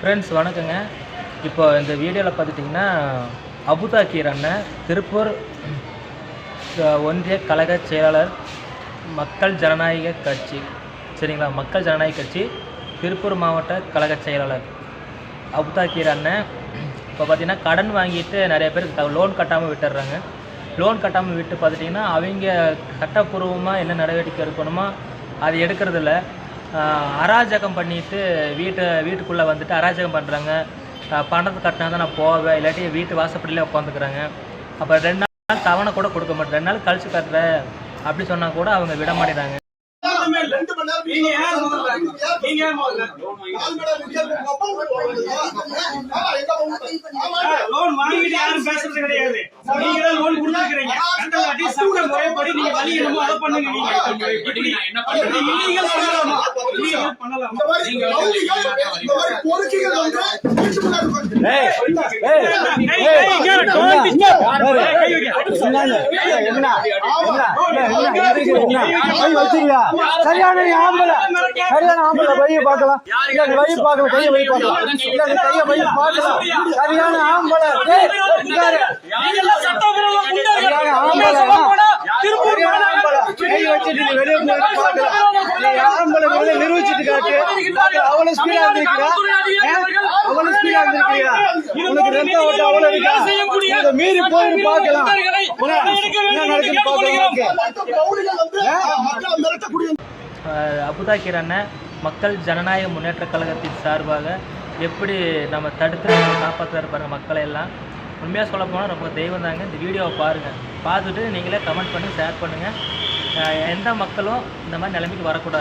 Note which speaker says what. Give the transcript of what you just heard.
Speaker 1: Friends வணக்கங்க. இப்போ இந்த வீடியோவில் பார்த்துட்டிங்கன்னா அபுதாக்கீர் அண்ணன் திருப்பூர் ஒன்றிய கழக செயலாளர் மக்கள் ஜனநாயக கட்சி. சரிங்களா? மக்கள் ஜனநாயக கட்சி திருப்பூர் மாவட்ட கழக செயலாளர் அபுதாக்கீர் அண்ணன். இப்போ பார்த்திங்கன்னா கடன் வாங்கிட்டு நிறைய பேர் லோன் கட்டாமல் விட்டுடுறாங்க. லோன் கட்டாமல் விட்டு பார்த்துட்டிங்கன்னா அவங்க சட்டப்பூர்வமாக என்ன நடவடிக்கை எடுக்கணுமோ அது எடுக்கிறதில்ல. அராஜகம் பண்ணிட்டு வீட்டை வீட்டுக்குள்ளே வந்துட்டு அராஜகம் பண்ணுறாங்க பணத்தை கட்டினா தான் நான் போவேன். இல்லாட்டி வீட்டு வாசப்படியில் உட்காந்துக்கிறாங்க அப்போ ரெண்டு நாள் தவணை கூட கொடுக்க மாட்டேன். ரெண்டு நாள் கழிச்சு கட்டுறேன் அப்படி சொன்னால் கூட அவங்க விட மாட்டேங்கிறாங்க
Speaker 2: நீங்க லோன் வாங்கிட்டு யாரும் பேசுறது கிடையாது. நீங்க லோன் கொடுத்துருக்கீங்க முறைப்படி நீங்க வழி என்னமோ அதை பண்ணுங்க நீங்க. இப்படி இப்படி illegal பண்ணலாமா? illegal பண்ணலாமா?
Speaker 3: பொறுக்கிகள் வந்து.
Speaker 4: சரியான ஆம்பளை. சரியான ஆம்பளை பைய பார்க்கலாம். பைய பார்க்கலாம் கைய பைய பார்க்கலாம் கைய பைய பார்க்கலாம் சரியான ஆம்பளை டேய், உட்காரு.
Speaker 2: நீங்கெல்லாம் சட்டப்பூர்வமா குண்டர்கள்.
Speaker 4: சரியான ஆம்பளை சரியான ஆம்பளை நீ வெளிய போய் பார்க்கலாம் நீ ஆம்பளை நிரூபிச்சிட்டு காட்டு. அவ்வளவு ஸ்பீடா இருந்திருக்கியா அவ்வளவு ஸ்பீடா இருந்திருக்கியா உனக்கு ரத்த ஓட்டம் அவ்வளவு இருக்கா? மீறி போய் பார்க்கலாம். என்ன நடக்குன்னு பார்க்கலாம்.
Speaker 3: ரவுடிகள் வந்து
Speaker 1: மக்களை ஜனநாயக முன்னேற்றக் கழகத்தின் சார்பாக எப்படி நம்ம தடுத்து காப்பாற்றுறாரு பாருங்க மக்களை எல்லாம். உண்மையாக சொல்ல போனால் ரொம்ப தெய்வம் தாங்க. இந்த வீடியோவை பாருங்கள் பார்த்துட்டு நீங்களே கமெண்ட் பண்ணி ஷேர் பண்ணுங்கள் எந்த மக்களும் இந்த மாதிரி நிலைமைக்கு வரக்கூடாது.